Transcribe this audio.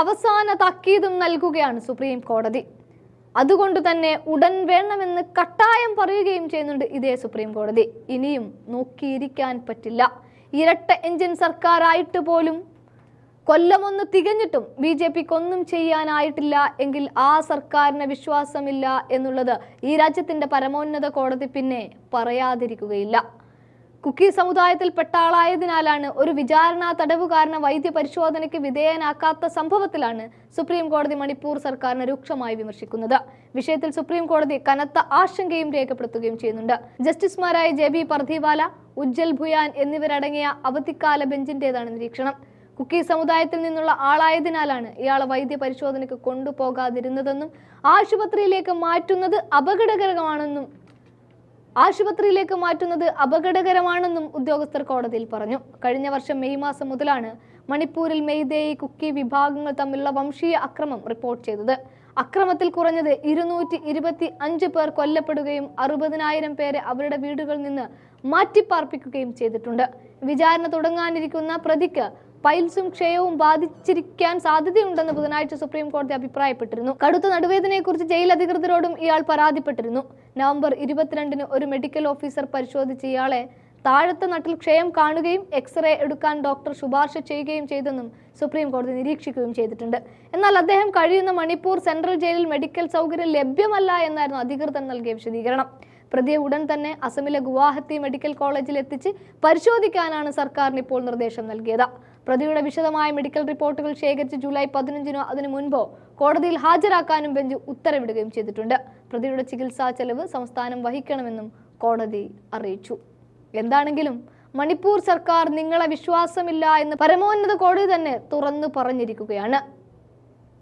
അവസാന താക്കീതും നൽകുകയാണ് സുപ്രീം കോടതി. അതുകൊണ്ട് തന്നെ ഉടൻ വേണമെന്ന് കട്ടായം പറയുകയും ചെയ്യുന്നുണ്ട് ഇതേ സുപ്രീം കോടതി. ഇനിയും നോക്കിയിരിക്കാൻ പറ്റില്ല. ഇരട്ട എഞ്ചിൻ സർക്കാരായിട്ട് പോലും കൊല്ലമൊന്ന് തികഞ്ഞിട്ടും ബി ജെ പിക്ക് ഒന്നും ചെയ്യാനായിട്ടില്ല എങ്കിൽ ആ സർക്കാരിന് വിശ്വാസമില്ല എന്നുള്ളത് ഈ രാജ്യത്തിന്റെ പരമോന്നത കോടതി പിന്നെ പറയാതിരിക്കുകയില്ല. കുക്കി സമുദായത്തിൽപ്പെട്ട ആളായതിനാലാണ് ഒരു വിചാരണ കാരണം വൈദ്യ പരിശോധനയ്ക്ക് വിധേയനാക്കാത്ത സംഭവത്തിലാണ് സുപ്രീം കോടതി മണിപ്പൂർ സർക്കാരിനെ രൂക്ഷമായി വിമർശിക്കുന്നത്. വിഷയത്തിൽ സുപ്രീം കോടതി കനത്ത ആശങ്കയും രേഖപ്പെടുത്തുകയും ചെയ്യുന്നുണ്ട്. ജസ്റ്റിസുമാരായ ജെ ബി പർധിവാല ഉജ്ജൽ ഭുയാൻ എന്നിവരടങ്ങിയ അവധിക്കാല ബെഞ്ചിന്റേതാണ് നിരീക്ഷണം. കുക്കി സമുദായത്തിൽ നിന്നുള്ള ആളായതിനാലാണ് ഇയാളെ വൈദ്യ പരിശോധനയ്ക്ക് കൊണ്ടുപോകാതിരുന്നതെന്നും ആശുപത്രിയിലേക്ക് മാറ്റുന്നത് അപകടകരമാണെന്നും ആശുപത്രിയിലേക്ക് മാറ്റുന്നത് അപകടകരമാണെന്നും ഉദ്യോഗസ്ഥർ കോടതിയിൽ പറഞ്ഞു. കഴിഞ്ഞ വർഷം മെയ് മാസം മുതലാണ് മണിപ്പൂരിൽ മെയ്തേയി കുക്കി വിഭാഗങ്ങൾ തമ്മിലുള്ള വംശീയ അക്രമം റിപ്പോർട്ട് ചെയ്തത്. അക്രമത്തിൽ കുറഞ്ഞത് ഇരുന്നൂറ്റി ഇരുപത്തി അഞ്ച് പേർ കൊല്ലപ്പെടുകയും അറുപതിനായിരം പേരെ അവരുടെ വീടുകളിൽ നിന്ന് മാറ്റിപ്പാർപ്പിക്കുകയും ചെയ്തിട്ടുണ്ട്. വിചാരണ തുടങ്ങാനിരിക്കുന്ന പ്രതിക്ക് പൈൽസും ക്ഷയവും ബാധിച്ചിരിക്കാൻ സാധ്യതയുണ്ടെന്ന് ബുധനാഴ്ച സുപ്രീം കോടതി അഭിപ്രായപ്പെട്ടിരുന്നു. കടുത്ത നടുവേദനയെക്കുറിച്ച് ജയിൽ അധികൃതരോടും ഇയാൾ പരാതിപ്പെട്ടിരുന്നു. നവംബർ ഇരുപത്തിരണ്ടിന് ഒരു മെഡിക്കൽ ഓഫീസർ പരിശോധിച്ച ഇയാളെ താഴത്തെ നട്ടിൽ ക്ഷയം കാണുകയും എക്സ്റേ എടുക്കാൻ ഡോക്ടർ ശുപാർശ ചെയ്യുകയും ചെയ്തെന്നും സുപ്രീം കോടതി നിരീക്ഷിക്കുകയും ചെയ്തിട്ടുണ്ട്. എന്നാൽ അദ്ദേഹം കഴിയുന്ന മണിപ്പൂർ സെൻട്രൽ ജയിലിൽ മെഡിക്കൽ സൗകര്യം ലഭ്യമല്ല എന്നായിരുന്നു അധികൃതർ നൽകിയ വിശദീകരണം. പ്രതിയെ ഉടൻ തന്നെ അസമിലെ ഗുവാഹത്തി മെഡിക്കൽ കോളേജിൽ എത്തിച്ച് പരിശോധിക്കാനാണ് സർക്കാരിന് ഇപ്പോൾ നിർദ്ദേശം നൽകിയത്. പ്രതിയുടെ വിശദമായ മെഡിക്കൽ റിപ്പോർട്ടുകൾ ശേഖരിച്ച് ജൂലൈ പതിനഞ്ചിനോ അതിനു മുൻപോ കോടതിയിൽ ഹാജരാക്കാനും ബെഞ്ച് ഉത്തരവിടുകയും ചെയ്തിട്ടുണ്ട്. പ്രതിയുടെ ചികിത്സാ ചെലവ് സംസ്ഥാനം വഹിക്കണമെന്നും കോടതി അറിയിച്ചു. എന്താണെങ്കിലും മണിപ്പൂർ സർക്കാർ നിങ്ങളെ വിശ്വാസമില്ല എന്ന് പരമോന്നത കോടതി തന്നെ തുറന്നു പറഞ്ഞിരിക്കുകയാണ്.